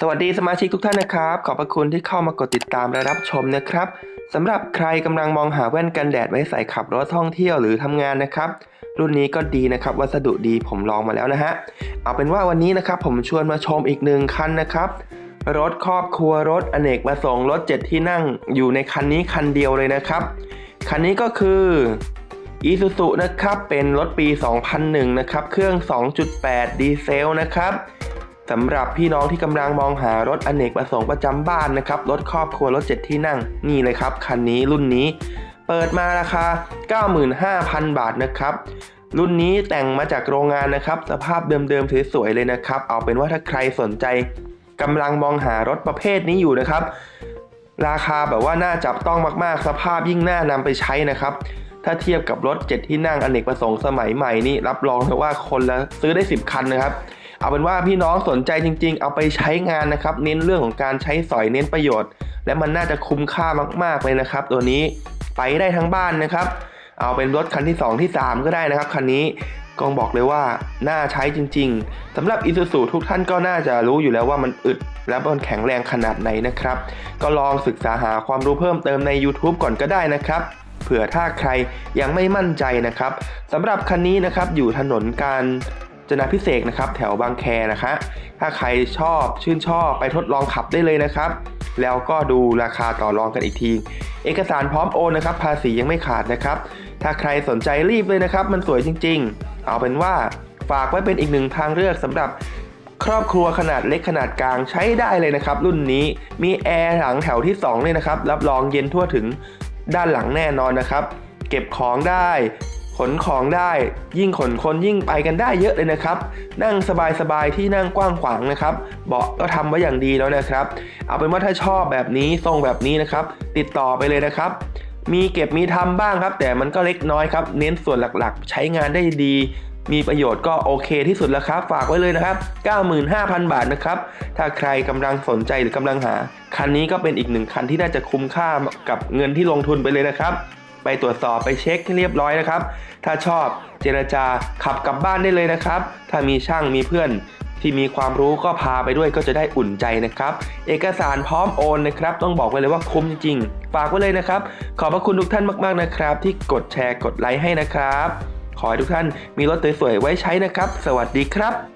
สวัสดีสมาชิกทุกท่านนะครับ ขอบพระคุณที่เข้ามากดติดตามและรับชมนะครับสำหรับใครกำลังมองหาแว่นกันแดดไว้ใส่ขับรถท่องเที่ยวหรือทำงานนะครับ รุ่นนี้ก็ดีนะครับ วัสดุดีผมลองมาแล้วนะฮะ เอาเป็นว่าวันนี้นะครับผมชวนมาชมอีกหนึ่งคันนะครับ รถครอบครัวรถอเนกประสงค์รถเจ็ดที่นั่งอยู่ในคันนี้คันเดียวเลยนะครับ คันนี้ก็คืออีซูซุนะครับเป็นรถปี 2001 นะครับ เครื่อง 2.8 ดีเซลนะครับ สำหรับพี่น้องที่กำลังมองหารถอเนกประสงค์ประจำบ้านนะครับ รถครอบครัวรถ7ที่นั่งนี่เลยครับ คันนี้รุ่นนี้ เปิดมาราคา 95,000 บาทนะครับ รุ่นนี้แต่งมาจากโรงงานนะครับ สภาพเดิมๆสวยๆเลยนะครับ เอาเป็นว่าถ้าใครสนใจกำลังมองหารถประเภทนี้อยู่นะครับ ราคาแบบว่าน่าจับต้องมากๆ สภาพยิ่งน่านำไปใช้นะครับถ้าเทียบกับรถ 7 ที่นั่งอเนกประสงค์สมัยใหม่นี่รับรองเลยว่าคนละซื้อได้ 10 คันนะครับ เอาเป็นว่าพี่น้องสนใจจริง ๆ เอาไปใช้งานนะครับ เน้นเรื่องของการใช้สอยเน้นประโยชน์ และมันน่าจะคุ้มค่ามากๆเลยนะครับ ตัวนี้ไปได้ทั้งบ้านนะครับ เอาเป็นรถคันที่ 2 ที่ 3 ก็ได้นะครับคันนี้กองบอกเลยว่าน่าใช้จริง ๆสำหรับ i s u z u ทุกท่านก็น่าจะรู้อยู่แล้วว่ามันอึดและมันแข็งแรงขนาดไหนนะครับ ก็ลองศึกษาหาความรู้เพิ่มเติมใน YouTube ก่อนก็ได้นะครับเผื่อถ้าใครยังไม่มั่นใจนะครับสำหรับคันนี้นะครับอยู่ถนนการ จนาพิเศษนะครับแถวบางแคนะคะ ถ้าใครชอบชื่นชอบไปทดลองขับได้เลยนะครับ แล้วก็ดูราคาต่อรองกันอีกที เอกสารพร้อมโอนนะครับ ภาษียังไม่ขาดนะครับ ถ้าใครสนใจรีบเลยนะครับ มันสวยจริง ๆ เอาเป็นว่าฝากไว้เป็นอีกหนึ่งทางเลือกสำหรับครอบครัวขนาดเล็กขนาดกลางใช้ได้เลยนะครับ รุ่นนี้มีแอร์หลังแถวที่2เลยนะครับรับรองเย็นทั่วถึงด้านหลังแน่นอนนะครับ เก็บของได้ ขนของได้ ยิ่งขนคนยิ่งไปกันได้เยอะเลยนะครับ นั่งสบายๆที่นั่งกว้างขวางนะครับ เบาะก็ทำไว้อย่างดีแล้วนะครับ เอาเป็นว่าถ้าชอบแบบนี้ทรงแบบนี้นะครับ ติดต่อไปเลยนะครับ มีเก็บมีทำบ้างครับ แต่มันก็เล็กน้อยครับ เน้นส่วนหลักๆ ใช้งานได้ดี มีประโยชน์ก็โอเคที่สุดแล้วครับ ฝากไว้เลยนะครับ 95,000 บาทนะครับ ถ้าใครกำลังสนใจหรือกำลังหา คันนี้ก็เป็นอีกหนึ่งคันที่น่าจะคุ้มค่ากับเงินที่ลงทุนไปเลยนะครับ ไปตรวจสอบไปเช็คให้เรียบร้อยนะครับ ถ้าชอบเจรจาขับกลับบ้านได้เลยนะครับ ถ้ามีช่างมีเพื่อนที่มีความรู้ก็พาไปด้วยก็จะได้อุ่นใจนะครับ เอกสารพร้อมโอนนะครับ ต้องบอกไว้เลยว่าคุ้มจริงๆ ฝากไว้เลยนะครับ ขอบพระคุณทุกท่านมากๆนะครับ ที่กดแชร์กดไลค์ให้นะครับ ขอให้ทุกท่านมีรถสวยๆไว้ใช้นะครับ สวัสดีครับ